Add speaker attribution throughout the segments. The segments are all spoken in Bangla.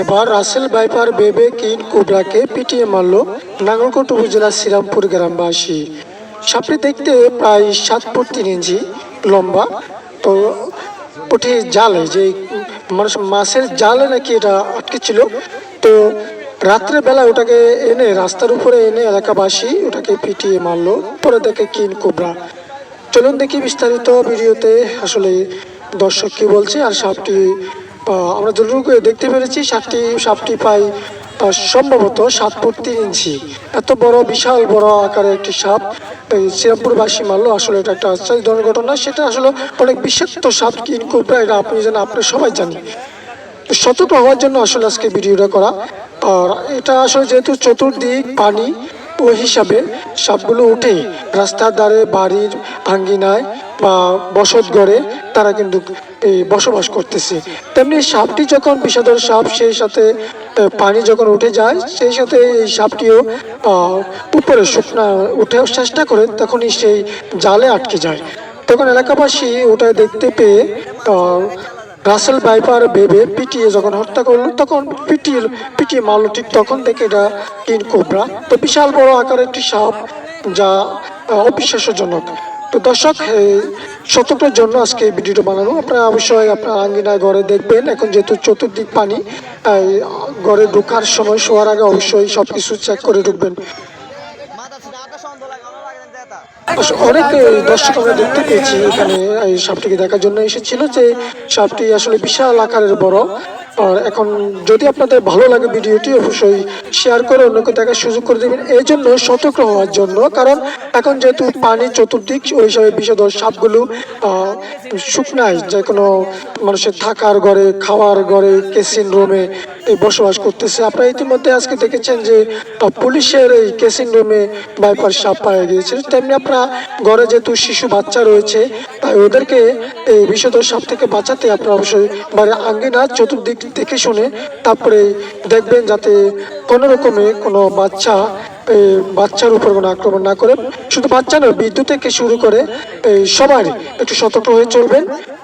Speaker 1: এবার রাসেল বাইপার বেবে কিন কোবরাকে পিটিয়ে মারল নাঙ্গলকোট উপজেলা শ্রীরামপুর গ্রামবাসী। সাপটি দেখতে প্রায় সাত ফুট তিন ইঞ্চি লম্বা। তো ওঠে জালে, যে মানুষ মাছের জালে নাকি এটা আটকে ছিল, তো রাত্রে বেলা ওটাকে এনে রাস্তার উপরে এনে এলাকাবাসী ওটাকে পিটিয়ে মারলো। পরে দেখে কিন কোবরা। চলুন দেখি বিস্তারিত ভিডিওতে আসলে দর্শক কি বলছে আর সাপটি আমরা যতটুকু দেখতে পেরেছি সাতটি সাপটি পাই সম্ভবত সাত ফুট তিন ইঞ্চি। এত বড়, বিশাল, বড় আকারের একটি সাপ শ্রীরামপুরবাসী মারলো আসলে এটা একটা আশ্চর্য ধরনের ঘটনা। সেটা আসলে অনেক বিষাক্ত সাপ কিন কোবরা, এটা আপনি জানেন, আপনি সবাই জানি সতর্ক হওয়ার জন্য আসলে আজকে ভিডিওটা করা। আর এটা আসলে যেহেতু চতুর্দিক পানি, ওই হিসাবে সাপগুলো উঠে রাস্তার ধারে, বাড়ির আঙ্গিনায় বা বসত ঘরে তারা কিন্তু বসবাস করতেছে। তেমনি সাপটি যখন বিষাদর সাপ, সেই সাথে পানি যখন উঠে যায়, সেই সাথে এই সাপটিও উপরে শুকনা, উঠে চেষ্টা করে তখনই সেই জালে আটকে যায়। তখন এলাকাবাসী ওটা দেখতে পেয়ে রাসেল বাইপার ভেবে পিটিয়ে যখন হত্যা করল, তখন পিটিয়ে পিটিয়ে মারলো ঠিক তখন থেকে এটা কিন কোবরা। তো বিশাল বড় আকারের একটি সাপ, যা অবিশ্বাস্যজনক। তো দর্শক সতর্কের জন্য আজকে এই ভিডিওটা বানানো। আপনারা অবশ্যই আপনার আঙ্গিনায় ঘরে দেখবেন। এখন যেহেতু চতুর্দিক পানি ঘরে ঢোকার সময় শোয়ার আগে অবশ্যই সব কিছু চেক করে ঢুকবেন। অনেক দর্শক আমরা দেখতে পেয়েছি এখানে এই সাপটিকে দেখার জন্য এসেছিল যে সাপটি আসলে বিশাল আকারের বড়। আর এখন যদি আপনাদের ভালো লাগে ভিডিওটি, অবশ্যই শেয়ার করে অন্যকে দেখার সুযোগ করে দেবেন। এই জন্য সতর্ক হওয়ার জন্য, কারণ এখন যেহেতু পানি চতুর্দিক, ওই হিসাবে বিষধর সাপগুলো শুকনায় যে কোনো মানুষের থাকার ঘরে, খাওয়ার ঘরে, কেসিন রুমে এই বসবাস করতেছে। আপনারা ইতিমধ্যে আজকে দেখেছেন যে পুলিশের এই কেসিন রুমে বাইপার সাপ পাওয়া গিয়েছে। তেমনি আপনারা ঘরে যেহেতু শিশু বাচ্চা রয়েছে তাই ওদেরকে এই বিষধর সাপ থেকে বাঁচাতে আপনারা অবশ্যই বাড়ির আঙ্গিনা চতুর্দিক দেখে শুনে তারপরে দেখবেন যাতে কোনো রকমে কোনো বাচ্চা বাচ্চার উপর কোনো আক্রমণ না করে। শুধু বাচ্চা নয় বিদ্যুৎ থেকে শুরু করে এই সবারই একটু সতর্ক হয়ে চলবেন।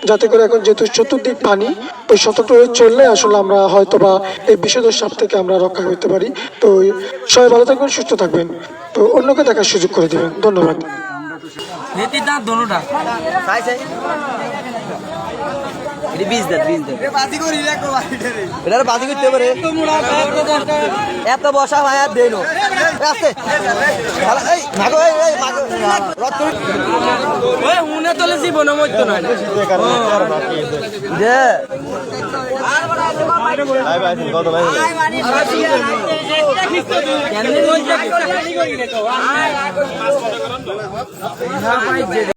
Speaker 1: যাতে করে এখন যেহেতু চতুর্দিক পানি ওই সতর্ক হয়ে চললে আসলে আমরা হয়তো বা এই বিষধর সাপ থেকে আমরা রক্ষা করতে পারি। তো সবাই ভালো থাকবেন, সুস্থ থাকবেন। তো অন্যকে দেখার সুযোগ করে দেবেন। ধন্যবাদ।
Speaker 2: নেতি দাঁত দোনোটা।
Speaker 3: চাই চাই এটি বীজ দেন বীজ দেন। এটা বাদি করতে পারে এত বসা ভাই আর দেন আসতে। এই মাগো এই এই মাগো রথ করে
Speaker 2: ওই উনে তলে জীবনে মরতো না।
Speaker 3: দে।
Speaker 2: কেন বলছে?